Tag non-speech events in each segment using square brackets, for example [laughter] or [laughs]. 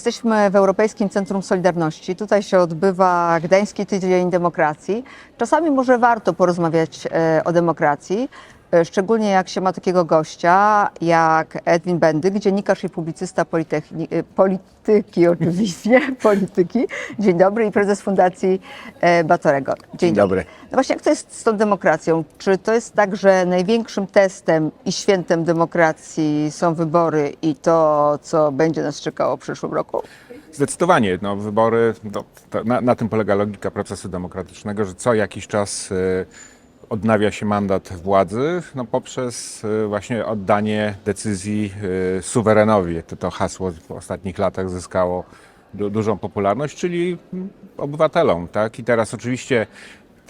Jesteśmy w Europejskim Centrum Solidarności. Tutaj się odbywa Gdański Tydzień Demokracji. Czasami może warto porozmawiać e, o demokracji, szczególnie jak się ma takiego gościa jak Edwin Bendyk, dziennikarz i publicysta politechni- e, polityki [laughs] oczywiście, polityki. Dzień dobry i prezes Fundacji e, Batorego. Dzień dobry. No właśnie, jak to jest z tą demokracją? Czy to jest tak, że największym testem i świętem demokracji są wybory i to, co będzie nas czekało w przyszłym roku? Zdecydowanie. No, wybory, no, to, na, na tym polega logika procesu demokratycznego, że co jakiś czas y, odnawia się mandat władzy no, poprzez y, właśnie oddanie decyzji y, suwerenowi. To, to hasło w ostatnich latach zyskało du, dużą popularność, czyli obywatelom. Tak? I teraz oczywiście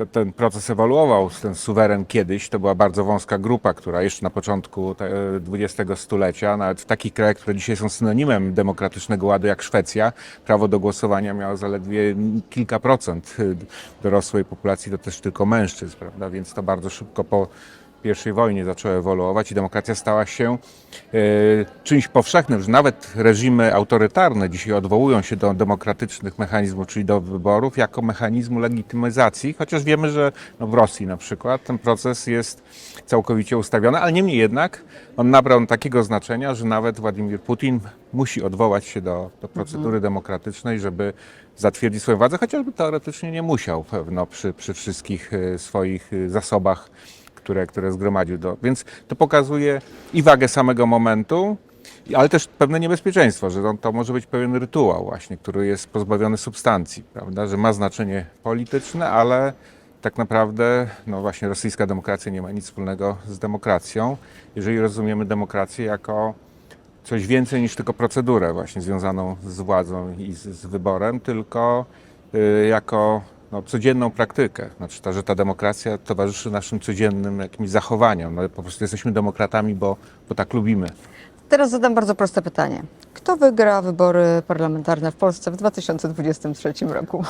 te- ten proces ewoluował. Ten suweren kiedyś to była bardzo wąska grupa, która jeszcze na początku XX stulecia, nawet w takich krajach, które dzisiaj są synonimem demokratycznego ładu jak Szwecja, prawo do głosowania miało zaledwie kilka procent y, dorosłej populacji, to też tylko mężczyzn, prawda? Więc to bardzo szybko po pierwszej wojnie zaczęło ewoluować i demokracja stała się e, czymś powszechnym, że nawet reżimy autorytarne dzisiaj odwołują się do demokratycznych mechanizmów, czyli do wyborów, jako mechanizmu legitymizacji, chociaż wiemy, że no w Rosji na przykład ten proces jest całkowicie ustawiony, ale niemniej jednak on nabrał takiego znaczenia, że nawet Władimir Putin musi odwołać się do, do procedury demokratycznej, żeby zatwierdzić swoją władzę, chociażby teoretycznie nie musiał pewno przy, przy wszystkich e, swoich e, zasobach które, które zgromadził. Do, więc to pokazuje i wagę samego momentu, ale też pewne niebezpieczeństwo, że on, to może być pewien rytuał właśnie, który jest pozbawiony substancji, prawda? że ma znaczenie polityczne, ale tak naprawdę no właśnie rosyjska demokracja nie ma nic wspólnego z demokracją, jeżeli rozumiemy demokrację jako coś więcej niż tylko procedurę właśnie związaną z władzą i z, z wyborem, tylko y, jako no, codzienną praktykę. Znaczy, ta, że ta demokracja towarzyszy naszym codziennym jakimś zachowaniom. No, po prostu jesteśmy demokratami, bo, bo tak lubimy. Teraz zadam bardzo proste pytanie. Kto wygra wybory parlamentarne w Polsce w 2023 roku? [laughs]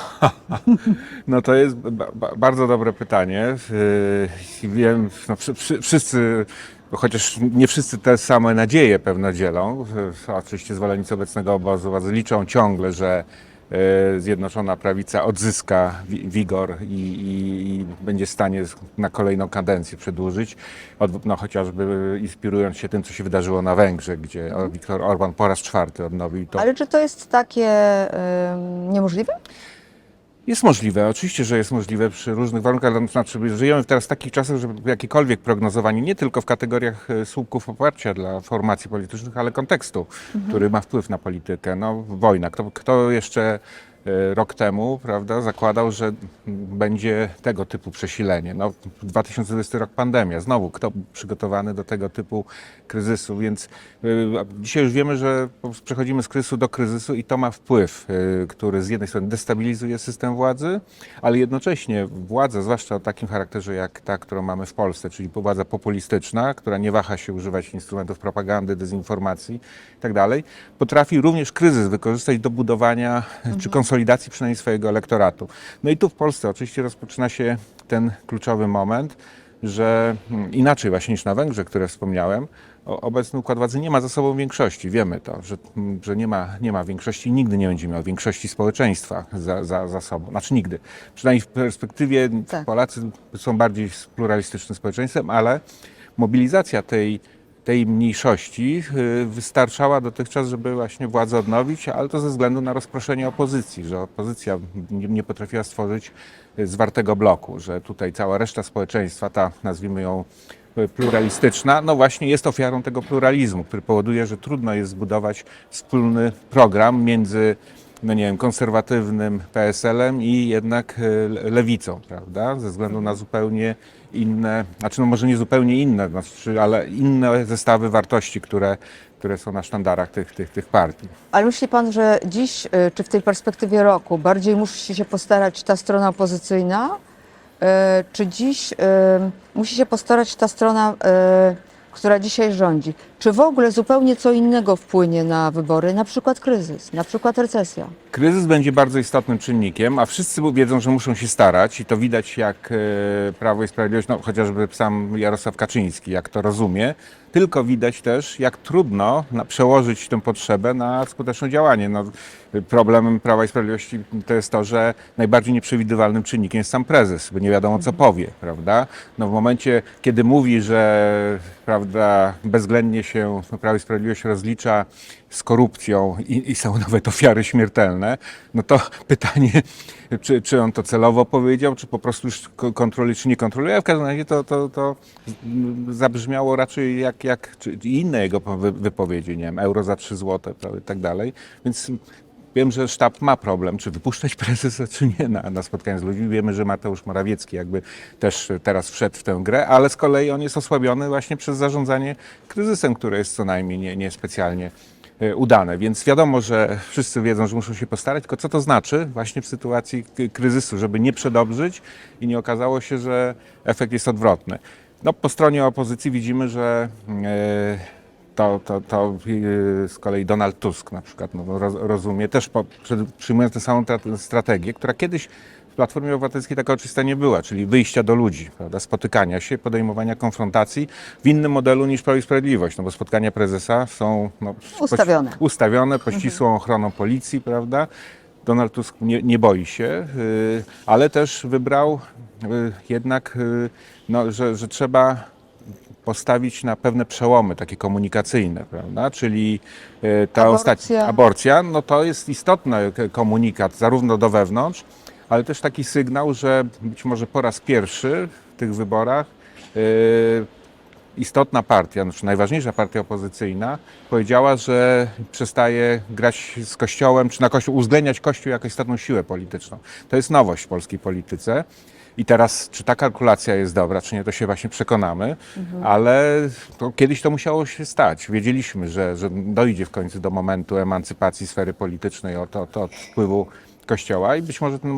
No to jest ba, ba, bardzo dobre pytanie. Yy, Wiem, no, wszy, wszy, wszyscy, chociaż nie wszyscy te same nadzieje pewno dzielą. Oczywiście zwolennicy obecnego obozu władzy liczą ciągle, że Zjednoczona Prawica odzyska wi- wigor i, i, będzie w stanie na kolejną kadencję przedłużyć. Od, no, chociażby inspirując się tym, co się wydarzyło na Węgrzech, gdzie Viktor Orban po raz czwarty odnowił to. Ale czy to jest takie niemożliwe? Jest możliwe, oczywiście, że jest możliwe przy różnych warunkach. To Znaczy, żyjemy teraz w takich czasach, że jakiekolwiek prognozowanie, nie tylko w kategoriach e, słupków poparcia dla formacji politycznych, ale kontekstu, który ma wpływ na politykę. No, wojna. Kto, kto jeszcze rok temu, prawda, zakładał, że będzie tego typu przesilenie. No, 2020 rok pandemia. Znowu, kto przygotowany do tego typu kryzysu, więc e, dzisiaj już wiemy, że przechodzimy z kryzysu do kryzysu i to ma wpływ, e, który z jednej strony destabilizuje system władzy, ale jednocześnie władza, zwłaszcza o takim charakterze jak ta, którą mamy w Polsce, czyli władza populistyczna, która nie waha się używać instrumentów propagandy, dezinformacji itd., potrafi również kryzys wykorzystać do budowania czy konsolidacji przynajmniej swojego elektoratu. No i tu w Polsce oczywiście rozpoczyna się ten kluczowy moment, że mm, inaczej właśnie niż na Węgrzech, które wspomniałem, obecny układ władzy nie ma za sobą większości. Wiemy to, że, mm, że nie, ma, nie ma większości i nigdy nie będzie miał większości społeczeństwa za, za, za sobą. Znaczy nigdy. Przynajmniej w perspektywie Tak. Polacy są bardziej pluralistycznym społeczeństwem, ale mobilizacja tej, tej mniejszości y, wystarczała dotychczas, żeby właśnie władzę odnowić, ale to ze względu na rozproszenie opozycji, że opozycja nie, nie potrafiła stworzyć y, zwartego bloku, że tutaj cała reszta społeczeństwa, ta nazwijmy ją y, pluralistyczna, no właśnie jest ofiarą tego pluralizmu, który powoduje, że trudno jest zbudować wspólny program między no nie wiem, konserwatywnym PSL-em i jednak le- lewicą, prawda? Ze względu na zupełnie inne, znaczy no może nie zupełnie inne, znaczy, ale inne zestawy wartości, które, które są na sztandarach tych, tych, tych partii. Ale myśli pan, że dziś, y, czy w tej perspektywie roku, bardziej musi się postarać ta strona opozycyjna, y, czy dziś y, musi się postarać ta strona, która dzisiaj rządzi? Czy w ogóle zupełnie co innego wpłynie na wybory, na przykład kryzys, na przykład recesja? Kryzys będzie bardzo istotnym czynnikiem, a wszyscy wiedzą, że muszą się starać i to widać jak e, Prawo i Sprawiedliwość, no chociażby sam Jarosław Kaczyński, jak to rozumie. Tylko widać też, jak trudno przełożyć tę potrzebę na skuteczne działanie. No, problemem Prawa i Sprawiedliwości to jest to, że najbardziej nieprzewidywalnym czynnikiem jest sam prezes, bo nie wiadomo co powie, prawda? No, w momencie, kiedy mówi, że prawda, bezwzględnie się Prawo i Sprawiedliwość rozlicza z korupcją i, i są [laughs] nawet ofiary śmiertelne, no to [laughs] pytanie, czy, czy on to celowo powiedział, czy po prostu już ko- kontroluje, czy nie kontroluje. W każdym razie to, to, to zabrzmiało raczej jak, jak inne jego wy- wypowiedzi, nie wiem, euro za 3 złote prawda, i tak dalej. Więc Wiem, że sztab ma problem, czy wypuszczać [laughs] prezesa, czy nie na, na spotkanie z ludźmi. Wiemy, że Mateusz Morawiecki jakby też teraz wszedł w tę grę, ale z kolei on jest osłabiony właśnie przez zarządzanie kryzysem, które jest co najmniej nie- niespecjalnie e, udane. Więc wiadomo, że wszyscy wiedzą, że muszą się postarać, tylko co to znaczy właśnie w sytuacji kryzysu, żeby nie przedobrzyć i nie okazało się, że efekt jest odwrotny. No, po stronie opozycji widzimy, że e, to, to, to yy, z kolei Donald Tusk na przykład no, roz, rozumie, też po, przyjmując tę samą tra- strategię, która kiedyś w Platformie Obywatelskiej taka oczywista nie była, czyli wyjścia do ludzi, prawda, spotykania się, podejmowania konfrontacji w innym modelu niż Prawo i Sprawiedliwość, no bo spotkania prezesa są no, Ustawione. Pod, ustawione pod ścisłą ochroną policji, prawda. Donald Tusk nie, nie boi się, yy, ale też wybrał yy, jednak, no, że, że trzeba postawić na pewne przełomy takie komunikacyjne, prawda? Czyli e, ta Aborcja. ostatnia aborcja, no to jest istotny komunikat zarówno do wewnątrz, ale też taki sygnał, że być może po raz pierwszy w tych wyborach e, istotna partia, znaczy najważniejsza partia opozycyjna powiedziała, że przestaje grać z Kościołem, czy na Kościół, uwzględniać Kościół jako istotną siłę polityczną. To jest nowość w polskiej polityce. I teraz, czy ta kalkulacja jest dobra, czy nie, to się właśnie przekonamy, ale to kiedyś to musiało się stać. Wiedzieliśmy, że, że dojdzie w końcu do momentu emancypacji sfery politycznej od, od, od wpływu Kościoła i być może ten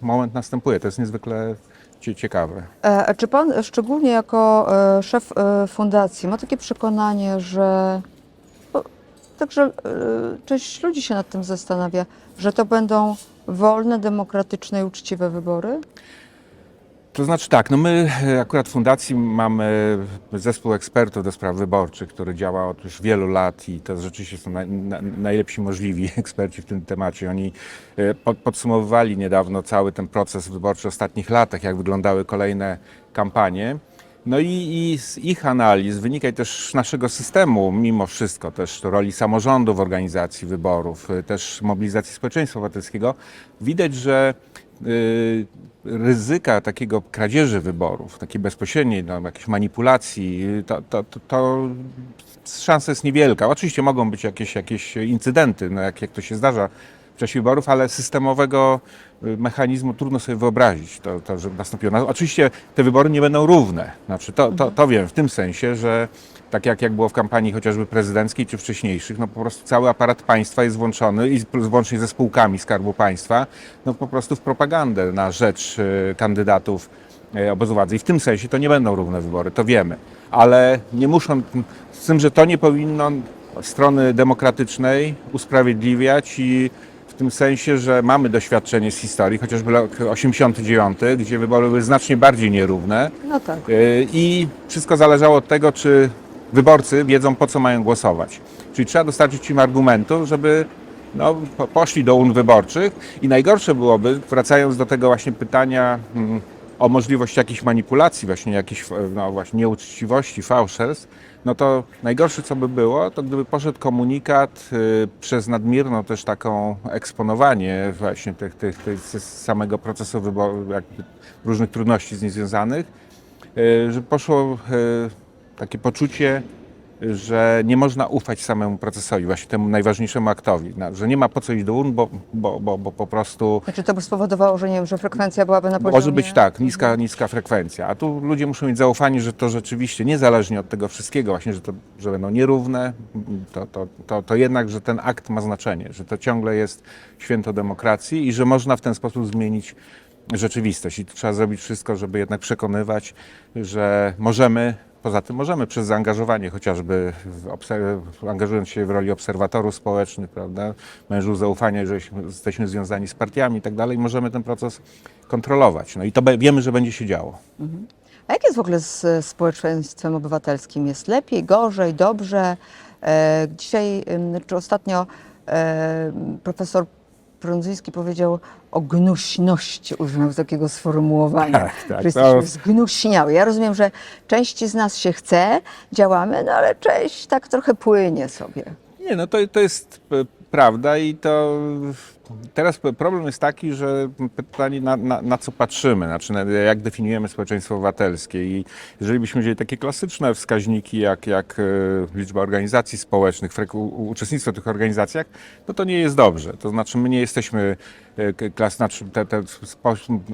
moment następuje. To jest niezwykle cie- ciekawe. E, Czy pan, szczególnie jako e, szef e, fundacji, ma takie przekonanie, że także część ludzi się nad tym zastanawia, że to będą wolne, demokratyczne i uczciwe wybory? To znaczy tak, no my e, akurat w fundacji mamy zespół ekspertów do spraw wyborczych, który działa od już wielu lat i to rzeczywiście są naj, na, najlepsi możliwi [laughs] eksperci w tym temacie. Oni e, pod, podsumowywali niedawno cały ten proces wyborczy w ostatnich latach, jak wyglądały kolejne kampanie. No i, i z ich analiz wynika też naszego systemu, mimo wszystko, też roli samorządu w organizacji wyborów, y, też mobilizacji społeczeństwa obywatelskiego, widać, że ryzyka takiego kradzieży wyborów, takiej bezpośredniej, no, jakiejś manipulacji, y, to, to, to, to szansa jest niewielka. Oczywiście mogą być jakieś, jakieś incydenty, no, jak, jak to się zdarza w czasie wyborów, ale systemowego y, mechanizmu trudno sobie wyobrazić, to, to nastąpiło. No, oczywiście te wybory nie będą równe. Znaczy, to, to, to wiem w tym sensie, że tak jak, jak było w kampanii chociażby prezydenckiej czy wcześniejszych, no po prostu cały aparat państwa jest włączony i włącznie ze spółkami Skarbu Państwa, no po prostu w propagandę na rzecz y, kandydatów e, obozu władzy. I w tym sensie to nie będą równe wybory, to wiemy. Ale nie muszą, z tym, że to nie powinno strony demokratycznej usprawiedliwiać i w tym sensie, że mamy doświadczenie z historii, chociażby rok 89, gdzie wybory były znacznie bardziej nierówne No tak. yy, i wszystko zależało od tego, czy wyborcy wiedzą, po co mają głosować. Czyli trzeba dostarczyć im argumentu, żeby no, po- poszli do urn wyborczych i najgorsze byłoby, wracając do tego właśnie pytania mm, o możliwość jakichś manipulacji, właśnie jakichś no, właśnie nieuczciwości, fałszerstw, no to najgorsze co by było, to gdyby poszedł komunikat y, przez nadmierną też taką eksponowanie właśnie tych, tych, tych samego procesu wyboru, różnych trudności z nim związanych, y, że poszło y, takie poczucie, że nie można ufać samemu procesowi, właśnie temu najważniejszemu aktowi, na- że nie ma po co iść do urn, bo, bo, bo, bo po prostu Znaczy to by spowodowało, że nie wiem, że frekwencja byłaby na poziomie... może być tak, niska, niska frekwencja, a tu ludzie muszą mieć zaufanie, że to rzeczywiście, niezależnie od tego wszystkiego, właśnie, że, to, że będą nierówne, to, to, to, to jednak, że ten akt ma znaczenie, że to ciągle jest święto demokracji i że można w ten sposób zmienić rzeczywistość. I trzeba zrobić wszystko, żeby jednak przekonywać, że możemy poza tym możemy przez zaangażowanie chociażby, angażując się w roli obserwatorów społecznych, prawda, mężów zaufania, że jesteśmy związani z partiami i tak dalej, możemy ten proces kontrolować. No i to wiemy, że będzie się działo. A jak jest w ogóle z społeczeństwem obywatelskim? Jest lepiej, gorzej, dobrze? E, dzisiaj, czy ostatnio e, profesor Prądzyński powiedział o gnuśności, użył takiego sformułowania, Tak, tak, że jesteśmy zgnuśniały. Ja rozumiem, że części z nas się chce, działamy, no ale część tak trochę płynie sobie. Nie, no to, to jest prawda i to teraz problem jest taki, że pytanie na, na, na co patrzymy, znaczy na, jak definiujemy społeczeństwo obywatelskie i jeżeli byśmy wzięli takie klasyczne wskaźniki jak, jak e, liczba organizacji społecznych, uczestnictwo w tych organizacjach, no to nie jest dobrze. To znaczy my nie jesteśmy klas, znaczy te, te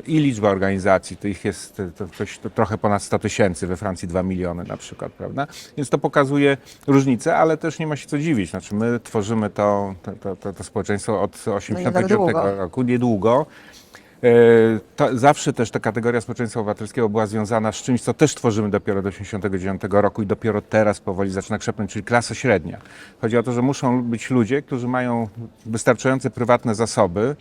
i liczba organizacji, to ich jest e, to coś, to trochę ponad 100 tysięcy, we Francji 2 miliony na przykład, prawda? Więc to pokazuje różnicę, ale też nie ma się co dziwić. Znaczy my tworzymy to, to, to, to, społeczeństwo od 89 długo. roku, niedługo. E, zawsze też ta kategoria społeczeństwa obywatelskiego była związana z czymś, co też tworzymy dopiero do 89 roku i dopiero teraz powoli zaczyna krzepnąć, czyli klasa średnia. Chodzi o to, że muszą być ludzie, którzy mają wystarczające prywatne zasoby,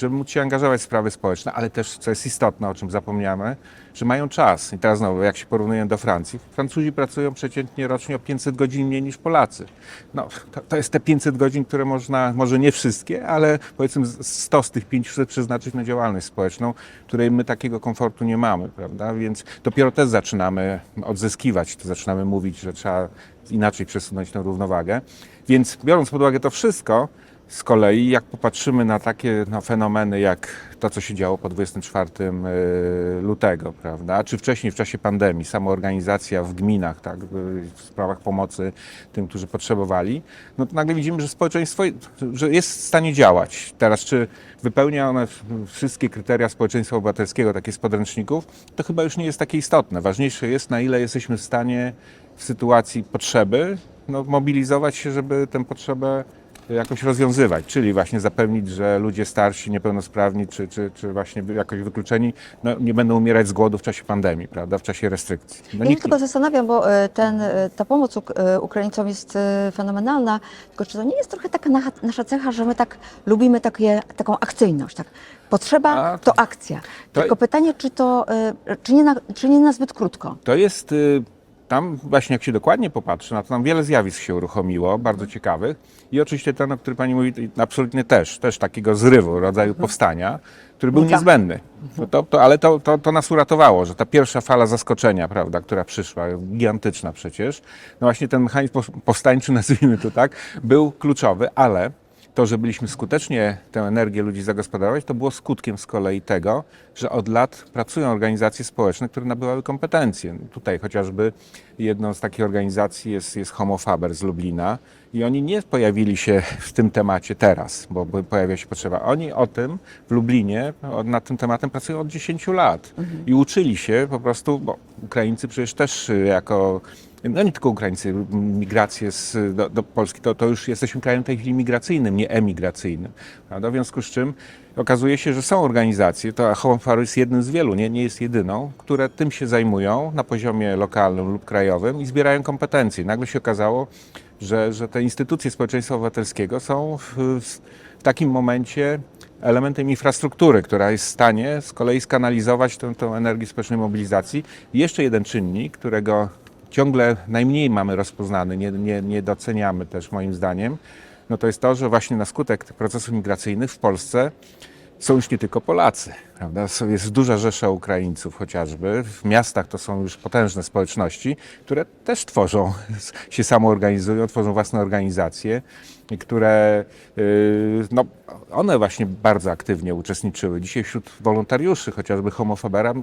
żeby móc się angażować w sprawy społeczne, ale też, co jest istotne, o czym zapomniamy, że mają czas. I teraz znowu, jak się porównujemy do Francji, Francuzi pracują przeciętnie rocznie o 500 godzin mniej niż Polacy. No, to, to jest te 500 godzin, które można, może nie wszystkie, ale powiedzmy z- 100 z tych 500 przeznaczyć na działalność społeczną, której my takiego komfortu nie mamy, prawda? Więc dopiero też zaczynamy odzyskiwać, to zaczynamy mówić, że trzeba inaczej przesunąć tę równowagę. Więc biorąc pod uwagę to wszystko, z kolei, jak popatrzymy na takie no, fenomeny, jak to, co się działo po 24 y, lutego, prawda, czy wcześniej w czasie pandemii, samoorganizacja w gminach, tak, w sprawach pomocy tym, którzy potrzebowali, no to nagle widzimy, że społeczeństwo że jest w stanie działać. Teraz, czy wypełnia one wszystkie kryteria społeczeństwa obywatelskiego, takie z podręczników, to chyba już nie jest takie istotne. Ważniejsze jest, na ile jesteśmy w stanie w sytuacji potrzeby no, mobilizować się, żeby tę potrzebę jakoś rozwiązywać, czyli właśnie zapewnić, że ludzie starsi, niepełnosprawni czy, czy, czy właśnie jakoś wykluczeni no, nie będą umierać z głodu w czasie pandemii, prawda, w czasie restrykcji. No, Ja się tylko zastanawiam, bo e, ten, e, ta pomoc e, Ukraińcom jest fenomenalna, tylko czy to nie jest trochę taka na- nasza cecha, że my tak lubimy takie, taką akcyjność, tak? Potrzeba A, to akcja. to- Tylko pytanie, czy to, czy nie na, czy nie na zbyt krótko? To jest, y, tam właśnie jak się dokładnie popatrzy, na to tam wiele zjawisk się uruchomiło, bardzo ciekawych. I oczywiście ten, o którym Pani mówi, absolutnie też, też takiego zrywu, rodzaju powstania, który był Tak. niezbędny. No to, to, ale to, to, to nas uratowało, że ta pierwsza fala zaskoczenia, prawda, która przyszła, gigantyczna przecież, no właśnie ten mechanizm powstańczy, [laughs] nazwijmy to tak, był kluczowy, ale to, że byliśmy skutecznie tę energię ludzi zagospodarować, to było skutkiem z kolei tego, że od lat pracują organizacje społeczne, które nabywały kompetencje. Tutaj chociażby jedną z takich organizacji jest, jest Homo Faber z Lublina i oni nie pojawili się w tym temacie teraz, bo pojawia się potrzeba. Oni o tym w Lublinie, nad tym tematem pracują od 10 lat i uczyli się po prostu, bo Ukraińcy przecież też y, jako no nie tylko Ukraińcy, migracje z, do, do Polski, to, to już jesteśmy krajem tej chwili migracyjnym, nie emigracyjnym. Prawda? W związku z czym okazuje się, że są organizacje, to Home jest jednym z wielu, nie, nie jest jedyną, które tym się zajmują na poziomie lokalnym lub krajowym i zbierają kompetencje. Nagle się okazało, że, że te instytucje społeczeństwa obywatelskiego są w, w takim momencie elementem infrastruktury, która jest w stanie z kolei skanalizować tę, tę energię społecznej mobilizacji. Jeszcze jeden czynnik, którego ciągle najmniej mamy rozpoznany, nie, nie, nie doceniamy też moim zdaniem, no to jest to, że właśnie na skutek procesów migracyjnych w Polsce są już nie tylko Polacy, prawda? Jest duża rzesza Ukraińców chociażby. W miastach to są już potężne społeczności, które też tworzą, [laughs] się samoorganizują, tworzą własne organizacje, które, yy, no, one właśnie bardzo aktywnie uczestniczyły. Dzisiaj wśród wolontariuszy, chociażby homofobera,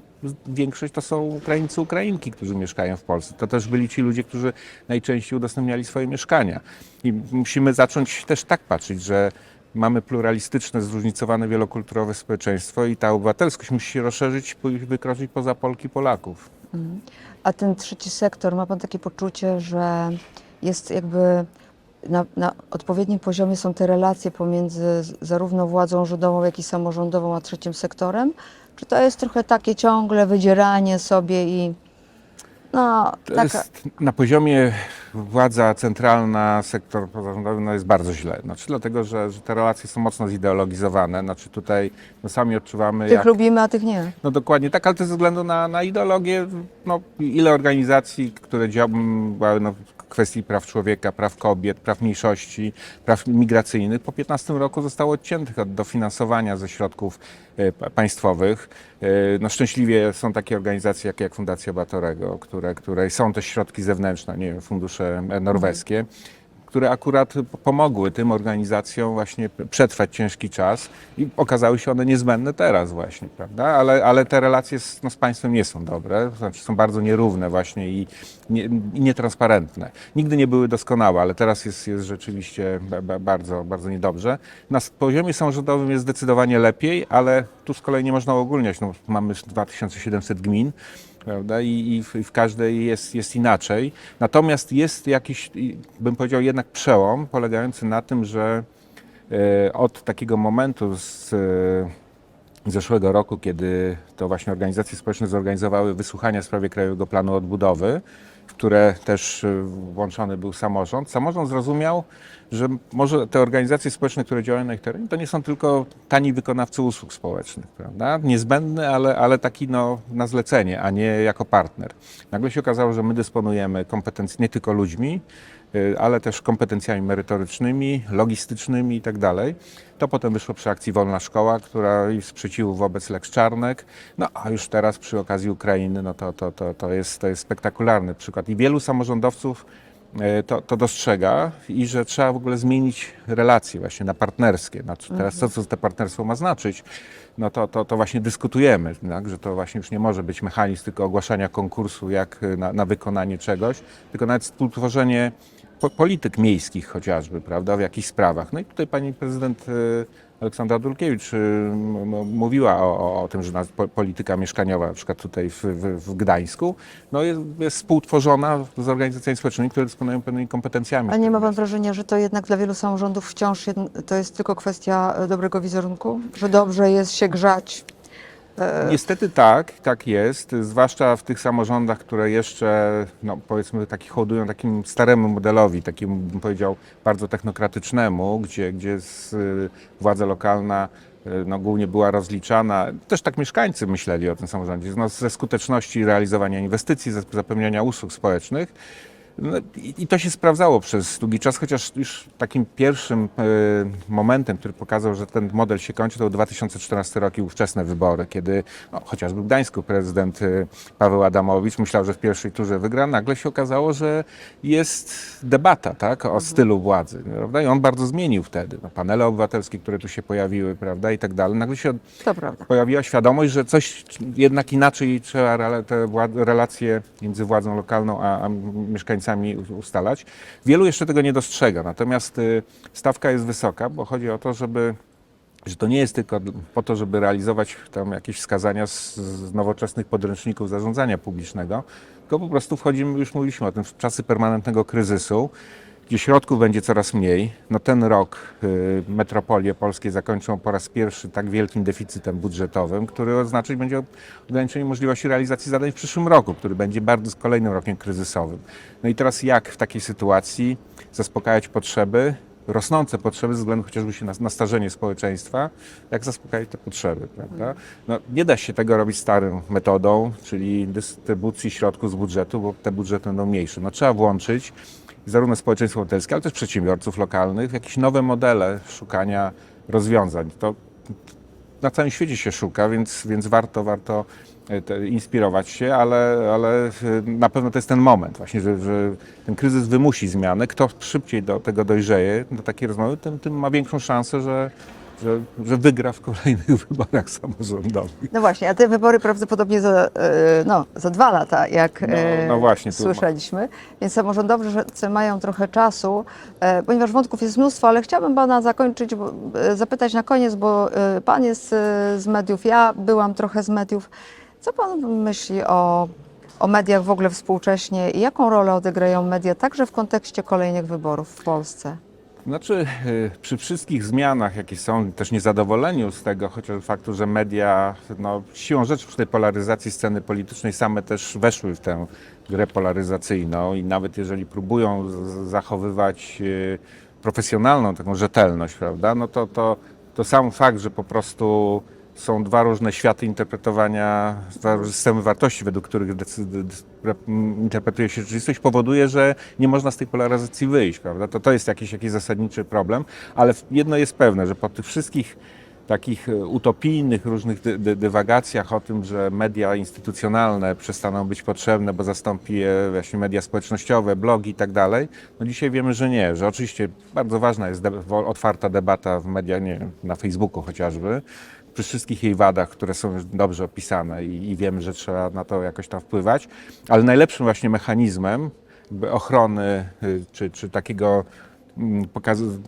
większość to są Ukraińcy, Ukrainki, którzy mieszkają w Polsce. To też byli ci ludzie, którzy najczęściej udostępniali swoje mieszkania. I musimy zacząć też tak patrzeć, że mamy pluralistyczne, zróżnicowane, wielokulturowe społeczeństwo i ta obywatelskość musi się rozszerzyć, wykroczyć poza Polki Polaków. A ten trzeci sektor, ma Pan takie poczucie, że jest jakby na, na odpowiednim poziomie są te relacje pomiędzy zarówno władzą rządową, jak i samorządową, a trzecim sektorem? Czy to jest trochę takie ciągle wydzieranie sobie i No, To taka, jest na poziomie władza centralna, sektor pozarządowy no jest bardzo źle. Znaczy, dlatego, że, że te relacje są mocno zideologizowane. Znaczy tutaj no, sami odczuwamy, tych jak, lubimy, a tych nie. No dokładnie tak, ale to ze względu na, na ideologię, no, ile organizacji, które działały no, kwestii praw człowieka, praw kobiet, praw mniejszości, praw migracyjnych, po 15 roku zostało odciętych od dofinansowania ze środków e, pa- państwowych. E, No szczęśliwie są takie organizacje jak, jak Fundacja Batorego, które, które są też środki zewnętrzne, nie wiem, fundusze e, norweskie które akurat pomogły tym organizacjom właśnie przetrwać ciężki czas i okazały się one niezbędne teraz właśnie, prawda? Ale, ale te relacje z, no, z państwem nie są dobre, znaczy są bardzo nierówne właśnie i, nie, i nietransparentne. Nigdy nie były doskonałe, ale teraz jest, jest rzeczywiście ba, ba, bardzo, bardzo niedobrze. Na poziomie samorządowym jest zdecydowanie lepiej, ale tu z kolei nie można uogólniać. No, mamy 2700 gmin, prawda? I, i, w, w każdej jest, jest inaczej. Natomiast jest jakiś, bym powiedział, jednak przełom polegający na tym, że e, od takiego momentu z e, zeszłego roku, kiedy to właśnie organizacje społeczne zorganizowały wysłuchania w sprawie Krajowego Planu Odbudowy, w które też e, włączony był samorząd, samorząd zrozumiał, że może te organizacje społeczne, które działają na ich terenie, to nie są tylko tani wykonawcy usług społecznych, prawda? Niezbędny, ale, ale taki no, na zlecenie, a nie jako partner. Nagle się okazało, że my dysponujemy kompetencjami nie tylko ludźmi, y, ale też kompetencjami merytorycznymi, logistycznymi i tak. To potem wyszło przy akcji Wolna Szkoła, która sprzeciwu wobec Lex Czarnek. No a już teraz przy okazji Ukrainy, no to, to, to, to, jest, to jest spektakularny przykład. I wielu samorządowców e, to, to dostrzega i że trzeba w ogóle zmienić relacje właśnie na partnerskie. Teraz co, co to partnerstwo ma znaczyć? No to, to, to właśnie dyskutujemy, tak? że to właśnie już nie może być mechanizm tylko ogłaszania konkursu jak e, na, na wykonanie czegoś, tylko nawet współtworzenie po, polityk miejskich chociażby, prawda, w jakichś sprawach. No i tutaj pani prezydent e, Aleksandra Dulkiewicz e, mówiła o, o, tym, że polityka mieszkaniowa, na przykład tutaj w, w, w Gdańsku, no jest, jest współtworzona z organizacjami społecznymi, które dysponują pewnymi kompetencjami. A nie ma pan wrażenia, że to jednak dla wielu samorządów wciąż to jest tylko kwestia e, dobrego wizerunku? Że dobrze jest się grzać? E, Niestety tak, tak jest, zwłaszcza w tych samorządach, które jeszcze, no powiedzmy, taki hołdują takim staremu modelowi, takiemu bym powiedział bardzo technokratycznemu, gdzie, gdzie z, y, władza lokalna y, no, głównie była rozliczana, też tak mieszkańcy myśleli o tym samorządzie, no, ze skuteczności realizowania inwestycji, ze zapewniania usług społecznych. No, i, to się sprawdzało przez długi czas, chociaż już takim pierwszym e, momentem, który pokazał, że ten model się kończy, to był 2014 rok i ówczesne wybory, kiedy no, chociażby w Gdańsku prezydent e, Paweł Adamowicz myślał, że w pierwszej turze wygra, nagle się okazało, że jest debata tak, o stylu władzy. Prawda? I on bardzo zmienił wtedy. No, panele obywatelskie, które tu się pojawiły prawda, i tak dalej. Nagle się pojawiła świadomość, że coś jednak inaczej trzeba te relacje między władzą lokalną a, a mieszkańcami u- ustalać. Wielu jeszcze tego nie dostrzega, natomiast y, stawka jest wysoka, bo chodzi o to, żeby że to nie jest tylko po to, żeby realizować tam jakieś wskazania z, z nowoczesnych podręczników zarządzania publicznego, tylko po prostu wchodzimy, już mówiliśmy o tym, w czasy permanentnego kryzysu, gdzie środków będzie coraz mniej. No ten rok y, metropolie polskie zakończą po raz pierwszy tak wielkim deficytem budżetowym, który oznaczać będzie ograniczenie możliwości realizacji zadań w przyszłym roku, który będzie bardzo kolejnym rokiem kryzysowym. No i teraz jak w takiej sytuacji zaspokajać potrzeby, rosnące potrzeby ze względu chociażby się na, na starzenie społeczeństwa, jak zaspokajać te potrzeby, prawda? No, nie da się tego robić starą metodą, czyli dystrybucji środków z budżetu, bo te budżety będą mniejsze. No, trzeba włączyć zarówno społeczeństwo obywatelskie, ale też przedsiębiorców lokalnych w jakieś nowe modele szukania rozwiązań. To na całym świecie się szuka, więc, więc warto, warto inspirować się, ale, ale e, na pewno to jest ten moment właśnie, że, że ten kryzys wymusi zmianę. Kto szybciej do tego dojrzeje, do takiej rozmowy, tym, tym ma większą szansę, że, że, że wygra w kolejnych [laughs] wyborach samorządowych. No właśnie, a te wybory prawdopodobnie za, e, no, za dwa lata, jak No, e, no właśnie, słyszeliśmy. Więc samorządowcy mają trochę czasu, e, ponieważ wątków jest mnóstwo, ale chciałabym Pana zakończyć, e, zapytać na koniec, bo e, Pan jest e, z mediów, ja byłam trochę z mediów. Co Pan myśli o, o mediach w ogóle współcześnie i jaką rolę odegrają media także w kontekście kolejnych wyborów w Polsce? Znaczy, y, przy wszystkich zmianach, jakie są, też niezadowoleniu z tego, chociaż faktu, że media, no, siłą rzeczy przy tej polaryzacji sceny politycznej same też weszły w tę grę polaryzacyjną i nawet jeżeli próbują zachowywać y, profesjonalną taką rzetelność, prawda, no to, to, to sam fakt, że po prostu są dwa różne światy interpretowania, dwa różne systemy wartości, według których interpretuje się rzeczywistość, powoduje, że nie można z tej polaryzacji wyjść, prawda? To, to jest jakiś, jakiś zasadniczy problem, ale jedno jest pewne, że po tych wszystkich takich e, utopijnych różnych dy, dy, dywagacjach o tym, że media instytucjonalne przestaną być potrzebne, bo zastąpi je właśnie media społecznościowe, blogi i tak dalej, no dzisiaj wiemy, że nie, że oczywiście bardzo ważna jest de- otwarta debata w mediach, nie na Facebooku chociażby, przy wszystkich jej wadach, które są już dobrze opisane i, i wiemy, że trzeba na to jakoś tam wpływać, ale najlepszym właśnie mechanizmem ochrony y, czy, czy takiego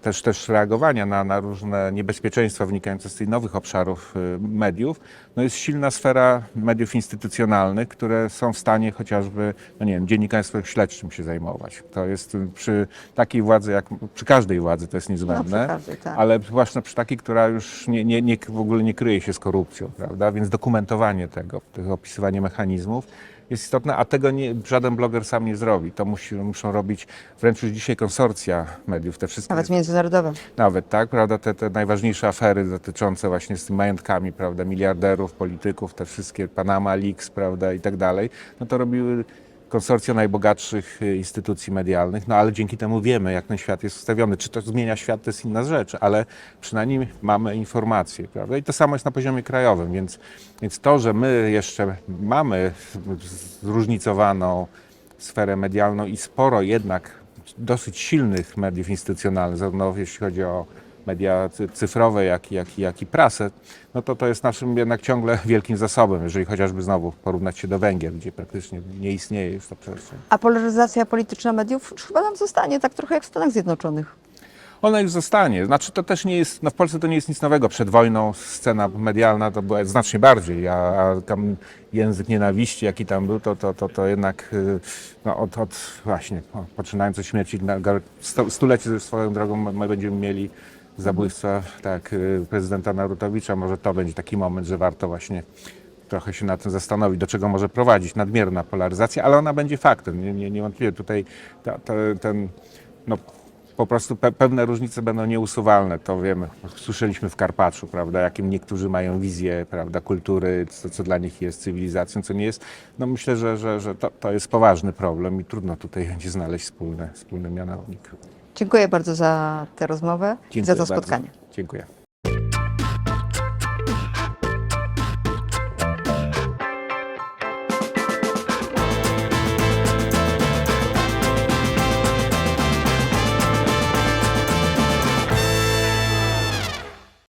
też, też reagowania na, na różne niebezpieczeństwa wynikające z tych nowych obszarów y, mediów, no jest silna sfera mediów instytucjonalnych, które są w stanie chociażby, no nie wiem, dziennikarstwem śledczym się zajmować. To jest y, przy takiej władzy, jak przy każdej władzy to jest niezbędne, każdej, tak. ale właśnie przy takiej, która już nie, nie, nie, w ogóle nie kryje się z korupcją, prawda? Więc dokumentowanie tego opisywanie mechanizmów jest istotne, a tego nie, żaden bloger sam nie zrobi. To musi, muszą robić wręcz już dzisiaj konsorcja mediów, te wszystkie Nawet międzynarodowe. nawet, tak, prawda, te, te najważniejsze afery dotyczące właśnie z tymi majątkami, prawda, miliarderów, polityków, te wszystkie Panama Leaks, prawda, i tak dalej, no to robiły konsorcja najbogatszych y, instytucji medialnych, no ale dzięki temu wiemy, jak ten świat jest ustawiony. Czy to zmienia świat, to jest inna rzecz, ale przynajmniej mamy informacje, prawda, i to samo jest na poziomie krajowym, więc, więc to, że my jeszcze mamy zróżnicowaną sferę medialną i sporo jednak dosyć silnych mediów instytucjonalnych, zarówno jeśli chodzi o media cy- cyfrowe, jak i, jak, jak i prasę, no to to jest naszym jednak ciągle wielkim zasobem, jeżeli chociażby znowu porównać się do Węgier, gdzie praktycznie nie istnieje już ta przestrzeń. A polaryzacja polityczna mediów chyba nam zostanie tak trochę jak w Stanach Zjednoczonych. Ona już zostanie. Znaczy to też nie jest, no w Polsce to nie jest nic nowego. Przed wojną scena medialna to była znacznie bardziej, a, a tam język nienawiści, jaki tam był, to, to, to, to jednak y, no, od, od właśnie, poczynając od śmierci, stulecie swoją drogą my będziemy mieli zabójstwa tak, y, prezydenta Narutowicza. Może to będzie taki moment, że warto właśnie trochę się nad tym zastanowić, do czego może prowadzić nadmierna polaryzacja, ale ona będzie faktem. Nie, nie, niewątpliwie tutaj ta, ta, ten, no, po prostu pe, pewne różnice będą nieusuwalne, to wiemy. Słyszeliśmy w Karpaczu, prawda, jakim niektórzy mają wizję, prawda, kultury, co, co dla nich jest cywilizacją, co nie jest. No myślę, że, że, że to, to jest poważny problem i trudno tutaj będzie znaleźć wspólny, wspólny mianownik. Dziękuję bardzo za tę rozmowę i za to bardzo. spotkanie. Dziękuję.